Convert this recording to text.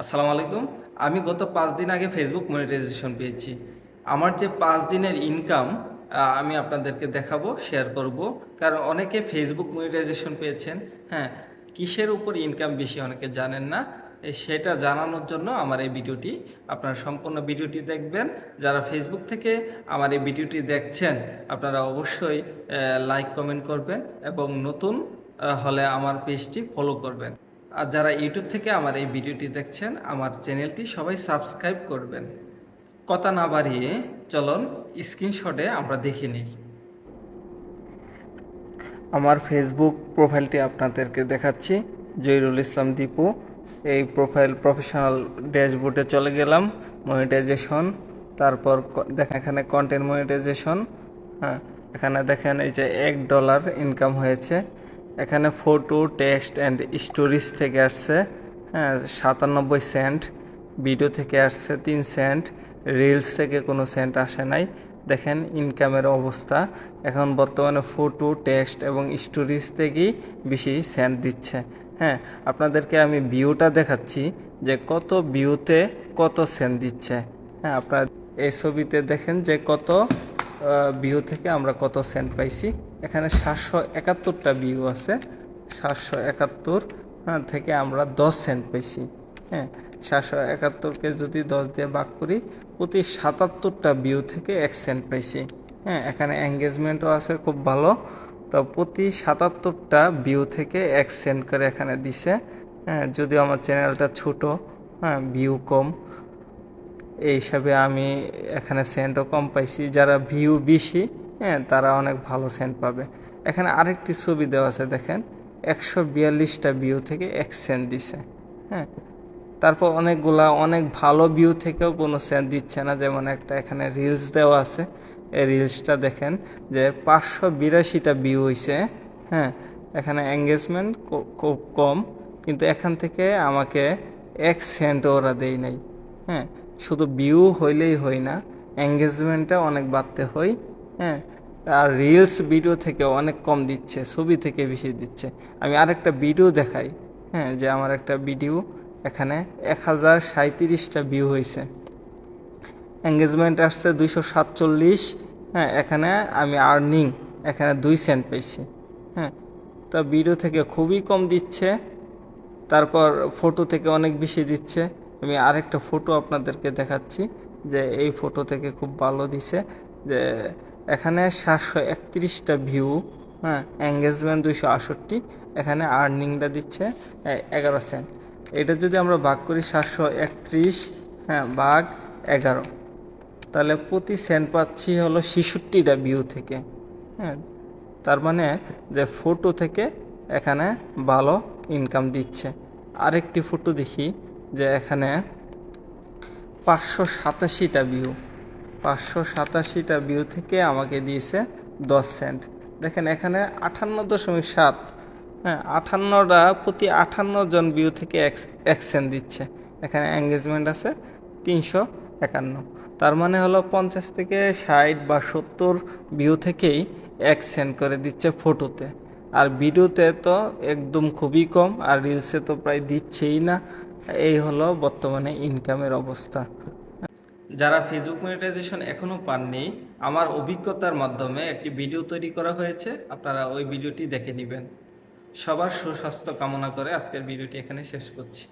আসসালামু আলাইকুম। আমি গত পাঁচ দিন আগে ফেসবুক মনিটাইজেশন পেয়েছি। আমার যে পাঁচ দিনের ইনকাম আমি আপনাদেরকে দেখাবো শেয়ার করব। কারণ অনেকে ফেসবুক মনিটাইজেশন পেয়েছেন হ্যাঁ কিসের উপর ইনকাম বেশি অনেকে জানেন না সেটা জানানোর জন্য আমার এই ভিডিওটি, আপনারা সম্পূর্ণ ভিডিওটি দেখবেন। যারা ফেসবুক থেকে আমার এই ভিডিওটি দেখছেন, আপনারা অবশ্যই লাইক কমেন্ট করবেন এবং নতুন হলে আমার পেজটি ফলো করবেন। আর যারা ইউটিউব থেকে আমার এই ভিডিওটি দেখছেন, আমার চ্যানেলটি সবাই সাবস্ক্রাইব করবেন। কথা না বাড়িয়ে চলুন স্ক্রিনশটে আমরা দেখে নিই। আমার ফেসবুক প্রোফাইলটি আপনাদেরকে দেখাচ্ছি, জহিরুল ইসলাম দীপু। এই প্রোফাইল প্রফেশনাল ড্যাশবোর্ডে চলে গেলাম মনিটাইজেশন তারপর দেখেন এখানে কন্টেন্ট মনিটাইজেশন হ্যাঁ এখানে দেখেন এই যে এক ডলার ইনকাম হয়েছে। এখানে ফটো টেক্সট অ্যান্ড স্টোরিজ থেকে আসছে। হ্যাঁ সাতানব্বই সেন্ট ভিডিও থেকে আসছে তিন সেন্ট রিলস থেকে কোনো সেন্ট আসে নাই। দেখেন ইনকামের অবস্থা। এখন বর্তমানে ফটো টেক্সট এবং স্টোরিজ থেকেই বেশি সেন্ট দিচ্ছে। হ্যাঁ আপনাদেরকে আমি ভিউটা দেখাচ্ছি যে কত ভিউতে কত সেন্ট দিচ্ছে। হ্যাঁ আপনার এই ছবিতে দেখেন যে কত ভিউ থেকে আমরা কত সেন্ট পাইছি? এখানে সাতশো একাত্তরটা ভিউ আছে। সাতশো একাত্তর হ্যাঁ, থেকে আমরা দশ সেন্ট পাইছি। হ্যাঁ সাতশো একাত্তরকে যদি দশ দিয়ে ভাগ করি প্রতি সাতাত্তরটা ভিউ থেকে এক সেন্ট পাইছি। হ্যাঁ এখানে এঙ্গেজমেন্টও আছে খুব ভালো। তো প্রতি সাতাত্তরটা ভিউ থেকে এক সেন্ট করে এখানে দিছে। হ্যাঁ যদিও আমার চ্যানেলটা ছোট হ্যাঁ ভিউ কম। এই হিসাবে আমি এখানে সেন্টও কম পাইছি। যারা ভিউ বেশি হ্যাঁ তারা অনেক ভালো সেন্ট পাবে। এখানে আরেকটি ছবি দেওয়া আছে, দেখেন। একশো বিয়াল্লিশটা ভিউ থেকে এক সেন্ট দিছে হ্যাঁ। তারপর অনেকগুলা অনেক ভালো ভিউ থেকেও কোনো সেন্ট দিচ্ছে না। যেমন একটা এখানে রিলস দেওয়া আছে। এই রিলসটা দেখেন যে পাঁচশো বিরাশিটা ভিউ হয়েছে হ্যাঁ। এখানে এঙ্গেজমেন্ট খুব কম। কিন্তু এখান থেকে আমাকে এক সেন্টও ওরা দেয় নাই হ্যাঁ। শুধু ভিউ হইলেই হয় না এঙ্গেজমেন্টটা অনেক বাড়তে হয় হ্যাঁ? আর রিলস ভিডিও থেকে অনেক কম দিচ্ছে, ছবি থেকে বেশি দিচ্ছে। আমি আরেকটা ভিডিও দেখাই হ্যাঁ যে আমার একটা ভিডিও এখানে এক হাজার সাঁত্রিশটা ভিউ হয়েছে এঙ্গেজমেন্ট আসছে দুইশো সাতচল্লিশ হ্যাঁ এখানে আমি আর্নিং এখানে দুই সেন্ট পেয়েছি হ্যাঁ? তা ভিডিও থেকে খুবই কম দিচ্ছে, তারপর ফটো থেকে অনেক বেশি দিচ্ছে আমি আরেকটা ফটো আপনাদেরকে দেখাচ্ছি যে এই ফটো থেকে খুব ভালো দিছে যে এখানে সাতশো একত্রিশটা ভিউ হ্যাঁ এঙ্গেজমেন্ট দুইশো আষট্টি এখানে আর্নিংটা দিচ্ছে এগারো সেন্ট এটা যদি আমরা ভাগ করি সাতশো একত্রিশ হ্যাঁ ভাগ এগারো, তাহলে প্রতি সেন্ট পাচ্ছি হলো ছেষট্টিটা ভিউ থেকে হ্যাঁ। তার মানে যে ফটো থেকে এখানে ভালো ইনকাম দিচ্ছে। আরেকটি ফটো দেখি। যে এখানে পাঁচশো সাতাশিটা ভিউ পাঁচশো সাতাশিটা ভিউ থেকে আমাকে দিয়েছে দশ সেন্ট দেখেন এখানে আটান্ন দশমিক সাত হ্যাঁ আটান্নটা প্রতি আটান্ন জন ভিউ থেকে এক এক সেন্ট দিচ্ছে। এখানে এঙ্গেজমেন্ট আছে তিনশো একান্ন। তার মানে হলো পঞ্চাশ থেকে ষাট বা সত্তর ভিউ থেকেই এক সেন্ট করে দিচ্ছে ফটোতে আর ভিডিওতে তো একদম খুবই কম, আর রিলসে তো প্রায় দিচ্ছেই না। এই হলো বর্তমানে ইনকামের অবস্থা। যারা ফেসবুক মনিটাইজেশন এখনও পাননি, আমার অভিজ্ঞতার মাধ্যমে একটি ভিডিও তৈরি করা হয়েছে, আপনারা ওই ভিডিওটি দেখে নেবেন। সবার সুস্বাস্থ্য কামনা করে আজকের ভিডিওটি এখানে শেষ করছি।